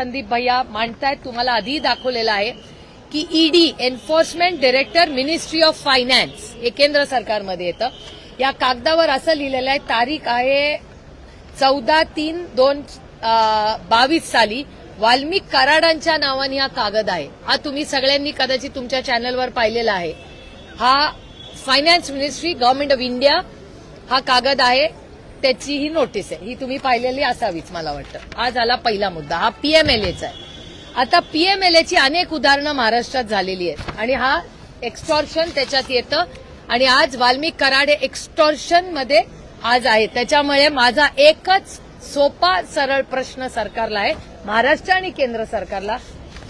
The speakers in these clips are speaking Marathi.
संदीप भैया मांडतायत तुम्हाला आधी दाखवलेलं आहे की ED enforcement director ministry of finance हे केंद्र सरकारमध्ये येतं. या कागदावर असं लिहिलेलं आहे तारीख आहे चौदा तीन दोन बावीस साली. वाल्मिक कराडांच्या नावाने हा कागद आहे. हा तुम्ही सगळ्यांनी कदाचित तुमच्या चॅनलवर पाहिलेला आहे. हा finance ministry government of India हा कागद आहे. त्याची ही नोटीस आहे. ही तुम्ही पाहिलेली असावीच मला वाटतं. आज आला पहिला मुद्दा. हा पीएमएलएचा आहे. आता पीएमएलएची अनेक उदाहरणं महाराष्ट्रात झालेली आहेत. आणि हा एक्स्टॉर्शन त्याच्यात येतं. आणि आज वाल्मिक कराड हे एक्स्टॉर्शनमध्ये आज आहे त्याच्यामुळे माझा एकच सोपा सरळ प्रश्न सरकारला आहे. महाराष्ट्र आणि केंद्र सरकारला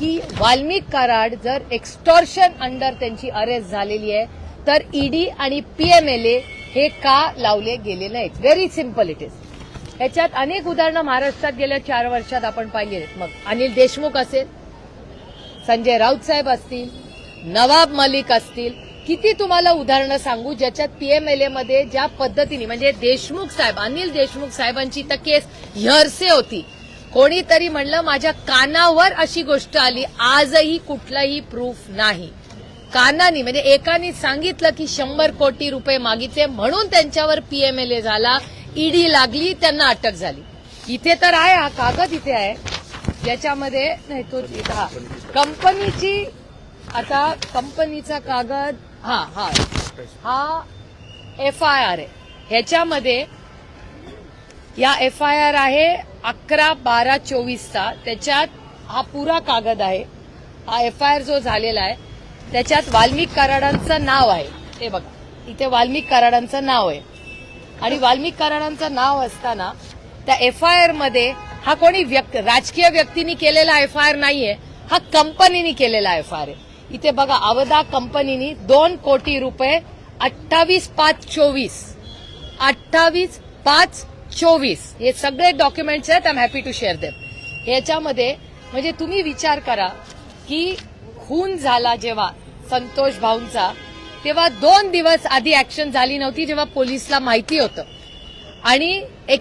की वाल्मिक कराड जर एक्स्टॉर्शन अंडर त्यांची अरेस्ट झालेली आहे तर ईडी आणि पीएमएलए हे का लावले गेले नाहीत? व्हेरी सिंपल इट इज ह्याच्यात अनेक उदाहरणं महाराष्ट्रात गेल्या चार वर्षात आपण पाहिली आहेत. मग अनिल देशमुख असेल संजय राऊत साहेब असतील नवाब मलिक असतील किती तुम्हाला उदाहरणं सांगू ज्याच्यात पीएमएलए मध्ये ज्या पद्धतीने म्हणजे देशमुख साहेब अनिल देशमुख साहेबांची तर केस हरसे होती. कोणीतरी म्हणलं माझ्या कानावर अशी गोष्ट आली आजही कुठलाही प्रूफ नाही. कानानी म्हणजे एकानी सांगितलं की शंभर कोटी रुपये मागितले म्हणून त्यांच्यावर पीएमएलए झाला ईडी लागली त्यांना अटक झाली. इथे तर आहे हा कागद इथे आहे. ज्याच्यामध्ये नाही तो हा. कंपनीची आता कंपनीचा कागद हा हा. हा एफ आय आर आहे. ह्याच्यामध्ये या एफ आय आर आहे अकरा बारा चोवीसचा. त्याच्यात हा पुरा कागद आहे. हा एफ आय आर जो झालेला आहे त्याच्यात वाल्मिक कराडांचं नाव आहे. ते बघा इथे वाल्मिक कराडांचं नाव आहे. आणि वाल्मिक कराडांचं नाव असताना त्या एफ आय आरमध्ये हा कोणी व्यक्ती राजकीय व्यक्तीनी केलेला एफ आय आर नाहीये हा कंपनीनी केलेला एफ आय आर आहे. इथे बघा अवधा कंपनीनी दोन कोटी रुपये अठ्ठावीस पाच चोवीस अठ्ठावीस पाच चोवीस हे सगळे डॉक्युमेंट्स आहेत I am happy to share them याच्यामध्ये म्हणजे तुम्ही विचार करा की खून झाला जेव्हा संतोष भाऊंचा तेव्हा दोन दिवस आधी ऍक्शन झाली नव्हती जेव्हा पोलिसला माहिती होतं. आणि एक